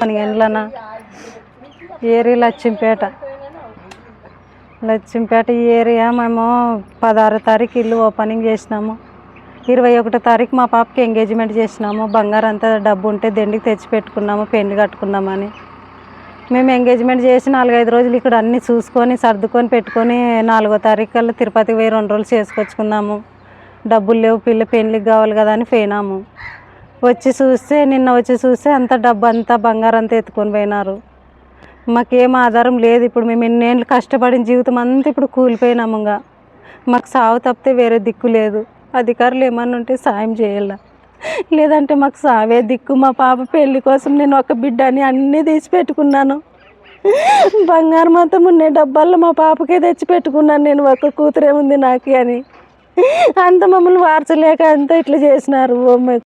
పనిగండ్లన area ఏరి లచ్చింపేట. ఈ area మేము పదహారో తారీఖు ఇల్లు ఓపెనింగ్ చేసినాము. ఇరవై ఒకటో తారీఖు మా పాపకి ఎంగేజ్మెంట్ చేసినాము. బంగారం అంతా డబ్బు ఉంటే దండికి తెచ్చి పెట్టుకున్నాము పెళ్ళి కట్టుకుందామని మేము ఎంగేజ్మెంట్ చేసి నాలుగైదు రోజులు ఇక్కడ అన్నీ చూసుకొని సర్దుకొని పెట్టుకొని నాలుగో తారీఖు కల్లా తిరుపతికి పోయి రెండు రోజులు చేసుకొచ్చుకుందాము డబ్బులు లేవు పిల్ల పెళ్ళికి కావాలి కదా అని పోయినాము. వచ్చి చూస్తే నిన్న వచ్చి చూస్తే అంత డబ్బు అంతా బంగారం అంతా ఎత్తుకొని పోయినారు. మాకేం ఆధారం లేదు ఇప్పుడు మేము ఎన్నేళ్ళు కష్టపడిన జీవితం అంతా ఇప్పుడు కూలిపోయినాము ఇంకా. మాకు సావు తప్పితే వేరే దిక్కు లేదు. అధికారులు ఏమన్నా ఉంటే సాయం చేయాల. లేదంటే మాకు సావే దిక్కు. మా పాప పెళ్ళి కోసం నేను ఒక బిడ్డని అన్నీ తీసి పెట్టుకున్నాను. బంగారం మొత్తం ఉండే డబ్బాల్లో మా పాపకే తెచ్చి పెట్టుకున్నాను నేను. ఒక కూతురే ఉంది నాకు అని. అంత మమ్మల్ని వార్చలేక అంతా ఇట్లా చేసినారు. ఓ